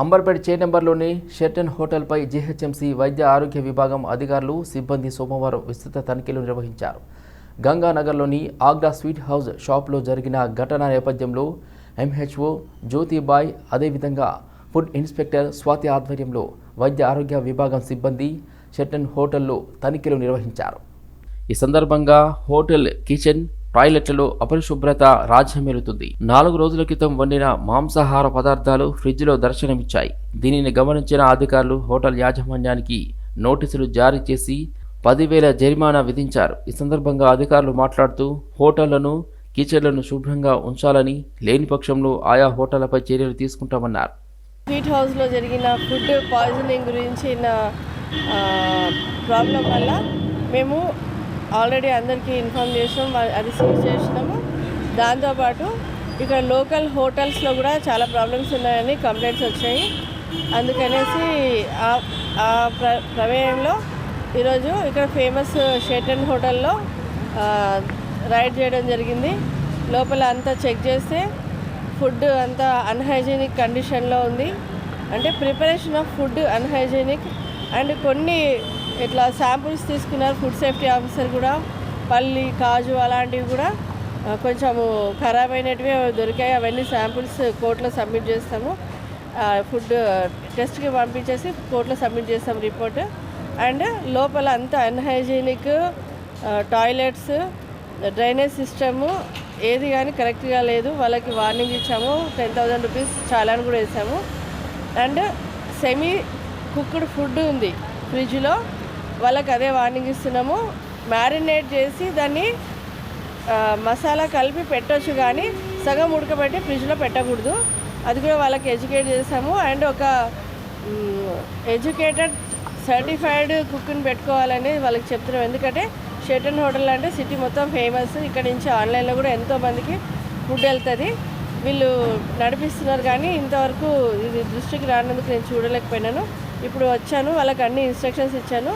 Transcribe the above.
అంబర్పేట చే నెంబర్లోని షెర్టన్ హోటల్పై జీహెచ్ఎంసీ వైద్య ఆరోగ్య విభాగం అధికారులు సిబ్బంది సోమవారం విస్తృత తనిఖీలు నిర్వహించారు. గంగానగర్లోని ఆగ్రా స్వీట్ హౌస్ షాప్లో జరిగిన ఘటన నేపథ్యంలో ఎంహెచ్ఓ జ్యోతిబాయ్ అదేవిధంగా ఫుడ్ ఇన్స్పెక్టర్ స్వాతి ఆధ్వర్యంలో వైద్య ఆరోగ్య విభాగం సిబ్బంది షెర్టన్ హోటల్లో తనిఖీలు నిర్వహించారు. ఈ సందర్భంగా హోటల్ కిచెన్ టాయిలెట్లలో అపరిశుభ్రత రాజ్యమేలుతుంది నాలుగు రోజుల క్రితం వండిన మాంసాహార పదార్థాలు ఫ్రిడ్జ్లో దర్శనమిచ్చాయి. దీనిని గమనించిన అధికారులు హోటల్ యాజమాన్యానికి నోటీసులు జారీ చేసి పదివేల జరిమానా విధించారు. ఈ సందర్భంగా అధికారులు మాట్లాడుతూ హోటళ్ళను కిచెన్లను శుభ్రంగా ఉంచాలని లేని పక్షంలో ఆయా హోటళ్ళపై చర్యలు తీసుకుంటామన్నారు. స్వీట్ హౌస్లో జరిగిన ఫుడ్ పాయిజనింగ్ గురించిన ప్రాబ్లం వల్ల మేము ఆల్రెడీ అందరికీ ఇన్ఫామ్ చేసినాం అది సీజ్ చేసినాము. దాంతోపాటు ఇక్కడ లోకల్ హోటల్స్లో కూడా చాలా ప్రాబ్లమ్స్ ఉన్నాయని కంప్లైంట్స్ వచ్చాయి. అందుకనేసి ఆ- ఆ ప్ర ప్రమేయంలో ఈరోజు ఇక్కడ ఫేమస్ షెటన్ హోటల్లో రైడ్ చేయడం జరిగింది. లోపల అంతా చెక్ చేస్తే ఫుడ్ అంతా అన్హైజీనిక్ కండిషన్లో ఉంది. అంటే preparation of food unhygienic. And కొన్ని ఇట్లా శాంపుల్స్ తీసుకున్నారు ఫుడ్ సేఫ్టీ ఆఫీసర్ కూడా పల్లి కాజు అలాంటివి కూడా కొంచెము ఖరాబ్ అయినటివి దొరికాయి. అవన్నీ శాంపుల్స్ కోర్టులో సబ్మిట్ చేస్తాము. ఫుడ్ టెస్ట్కి పంపించేసి కోర్టులో సబ్మిట్ చేస్తాం రిపోర్ట్ అండ్ లోపల అంతా అన్హైజీనిక్ టాయిలెట్స్ డ్రైనేజ్ సిస్టము ఏది కానీ కరెక్ట్గా లేదు. వాళ్ళకి వార్నింగ్ ఇచ్చాము. టెన్ థౌజండ్ రూపీస్ చాలాని కూడా వేసాము. అండ్ సెమీ కుక్డ్ ఫుడ్ ఉంది ఫ్రిడ్జ్లో వాళ్ళకి అదే వార్నింగ్ ఇస్తున్నాము. మ్యారినేట్ చేసి దాన్ని మసాలా కలిపి పెట్టొచ్చు కానీ సగం ఉడకబెట్టి ఫ్రిడ్జ్లో పెట్టకూడదు. అది కూడా వాళ్ళకి ఎడ్యుకేట్ చేసాము. అండ్ ఒక ఎడ్యుకేటెడ్ సర్టిఫైడ్ కుక్ని పెట్టుకోవాలని వాళ్ళకి చెప్తున్నాం. ఎందుకంటే షెటన్ హోటల్ అంటే సిటీ మొత్తం ఫేమస్ ఇక్కడ నుంచి ఆన్లైన్లో కూడా ఎంతోమందికి ఫుడ్ వెళ్తుంది. వీళ్ళు నడిపిస్తున్నారు కానీ ఇంతవరకు ఇది దృష్టికి రానందుకు నేను చూడలేకపోయినాను. ఇప్పుడు వచ్చాను వాళ్ళకి అన్ని ఇన్స్ట్రక్షన్స్ ఇచ్చాను.